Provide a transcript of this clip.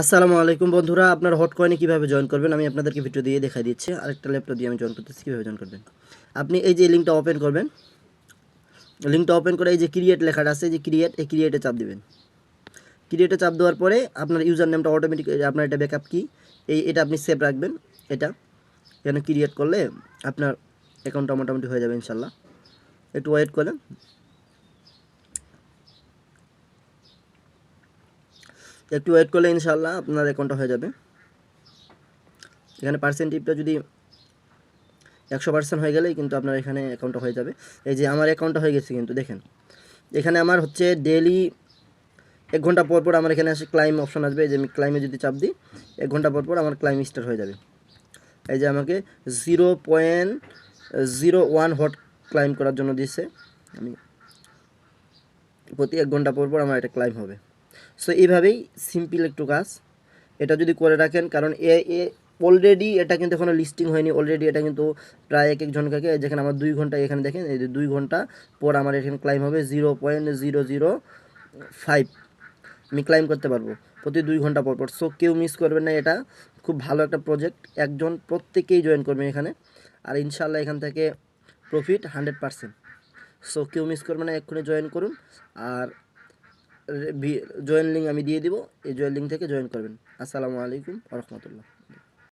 আসসালামু আলাইকুম বন্ধুরা, আপনার হট কয়েনে কীভাবে জয়েন করবেন? আমি আপনাদেরকে ভিডিও দিয়ে দেখাই দিচ্ছি। আরেকটা ল্যাপটপ দিয়ে আমি জয়েন করতেছি, কীভাবে জয়েন করবেন? আপনি এই যে লিঙ্কটা ওপেন করবেন লিঙ্কটা ওপেন করে এই যে ক্রিয়েট লেখাটা আছে যে ক্রিয়েট এই ক্রিয়েটে চাপ দিবেন। ক্রিয়েটে চাপ দেওয়ার পরে আপনার ইউজার নেমটা অটোমেটিক আপনার এটা ব্যাকআপ কি এই, এটা আপনি সেভ রাখবেন, এটা। এখানে ক্রিয়েট করলে আপনার অ্যাকাউন্টটা মোটামুটি হয়ে যাবে ইনশাল্লাহ। একটু ওয়েট করেন। একটু ওয়েট করলে ইনশাল্লাহ আপনার অ্যাকাউন্টটা হয়ে যাবে। এখানে পার্সেন্টেজটা যদি একশো পার্সেন্ট হয়ে গেলেই কিন্তু আপনার এখানে অ্যাকাউন্টটা হয়ে যাবে। এই যে আমার অ্যাকাউন্টটা হয়ে গেছে কিন্তু, দেখেন। এখানে আমার হচ্ছে ডেলি এক ঘণ্টা পর পর আমার এখানে আসে ক্লাইম অপশন আসবে। যে আমি ক্লাইমে যদি চাপ দিই, এক ঘণ্টা পর পর আমার ক্লাইম স্টার্ট হয়ে যাবে। এই যে আমাকে জিরো পয়েন্ট জিরো ওয়ান হট ক্লাইম করার জন্য দিচ্ছে আমি প্রতি এক ঘণ্টা পর পর আমার এটা ক্লাইম হবে। সো এইভাবেই সিম্পল একটু কাজ। এটা যদি করে রাখেন, কারণ এ এ অলরেডি এটা কিন্তু এখনও লিস্টিং হয়নি। অলরেডি এটা কিন্তু প্রায় এক এক যেখানে আমার দুই ঘণ্টা এখানে দেখেন, এই যে দুই ঘণ্টা পর আমার এখানে ক্লাইম হবে zero point zero zero five আমি ক্লাইম করতে পারব প্রতি দুই ঘণ্টা পর পর। সো কেউ মিস করবেন না এটা। খুব ভালো একটা প্রজেক্ট একজন প্রত্যেকেই জয়েন করবেন এখানে। আর ইনশাল্লাহ এখান থেকে প্রফিট হান্ড্রেড পারসেন্ট সো কেউ মিস করবে না, এক্ষুনি জয়েন করুন। আর জয়েন লিঙ্ক আমি দিয়ে দিব এই জয়েন লিঙ্ক থেকে জয়েন করবেন। আসসালামু আলাইকুম রহমতুল্লাহ।